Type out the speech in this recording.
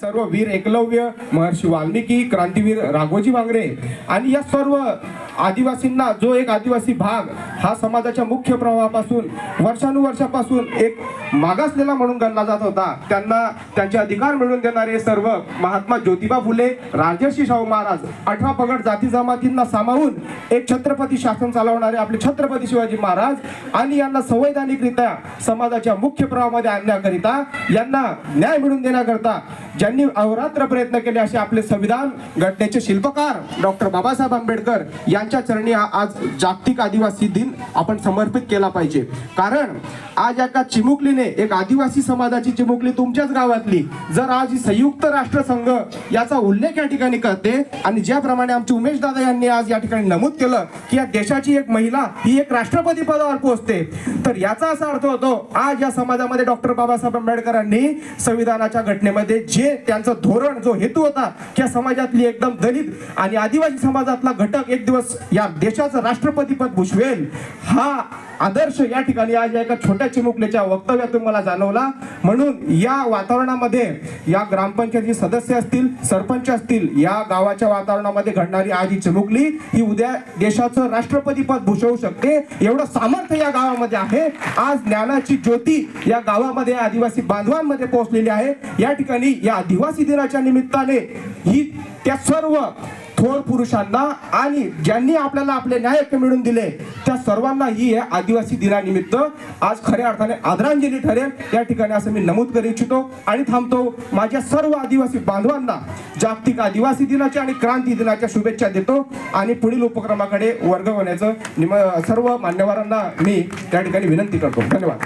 सर्व वीर एकलव्य महर्षी वाल्मिकी क्रांतीवीर राघोजी वांगरे आणि या सर्व आदिवासींना जो एक आदिवासी भाग हा समाजाच्या मुख्य प्रवाहापासून वर्षानुवर्षापासून एक मागासलेला म्हणून गणला जात होता. त्यांना त्यांचे अधिकार मिळवून देणारे सर्व महात्मा ज्योतिबा फुले राजर्षी शाहू महाराज अठरा पगड जाती जमातींना सामावून एक छत्रपती शासन चालवणारे आपले छत्रपती शिवाजी महाराज आणि यांना संवैधानिकरित्या समाजाच्या मुख्य प्रवाहामध्ये आणण्याकरिता यांना न्याय मिळवून देण्याकरता ज्यांनी अहोरात्र प्रयत्न केले असे आपले संविधान घटनेचे शिल्पकार डॉक्टर बाबासाहेब आंबेडकर यांच्या चरणी हा आज जागतिक आदिवासी दिन आपण समर्पित केला पाहिजे. कारण आज एका चिमुकली चिमुकलीने एक आदिवासी समाजाची चिमुकली तुमच्याच गावातली जर आज ही संयुक्त राष्ट्र संघ याचा उल्लेख या ठिकाणी करते आणि ज्याप्रमाणे आमचे उमेश दादा यांनी आज या ठिकाणी नमूद केलं की या देशाची एक महिला ही एक राष्ट्रपती पदावर पोहोचते तर याचा असा अर्थ होतो आज या समाजामध्ये डॉक्टर बाबासाहेब आंबेडकरांनी संविधानाच्या घटनेमध्ये जे त्यांचं धोरण जो हेतू होता की या समाजातली एकदम दलित आणि आदिवासी समाजातला घटक एक दिवस या देशाचं राष्ट्रपती पद भूषवेल हा आदर्श या ठिकाणी आज या एका छोट्या चिमुकलीच्या वक्तव्यातून मला जाणवला. म्हणून या वातावरणामध्ये या ग्रामपंचायती सदस्य असतील सरपंच असतील या गावाच्या वातावरणामध्ये घडणारी आज ही चिमुकली ही उद्या देशाचं राष्ट्रपती पद भूषवू शकते. एवढं सामर्थ्य या गावामध्ये आहे. आज ज्ञानाची ज्योती या गावामध्ये आदिवासी बांधवांमध्ये पोहोचलेली आहे. या ठिकाणी या आदिवासी दिनाच्या निमित्ताने ही त्या सर्व थोर पुरुषांना आणि ज्यांनी आपल्याला आपले न्याय मिळून मिळवून दिले त्या सर्वांना ही आहे आदिवासी दिनानिमित्त. आज खऱ्या अर्थाने आदरांजली ठरेल. या ठिकाणी असं मी नमूद करू इच्छितो. आणि थांबतो माझ्या सर्व आदिवासी बांधवांना जागतिक आदिवासी दिनाच्या आणि क्रांती दिनाच्या शुभेच्छा देतो. आणि पुढील उपक्रमाकडे वर्ग होण्याचं निम सर्व मान्यवरांना मी त्या ठिकाणी विनंती करतो. धन्यवाद.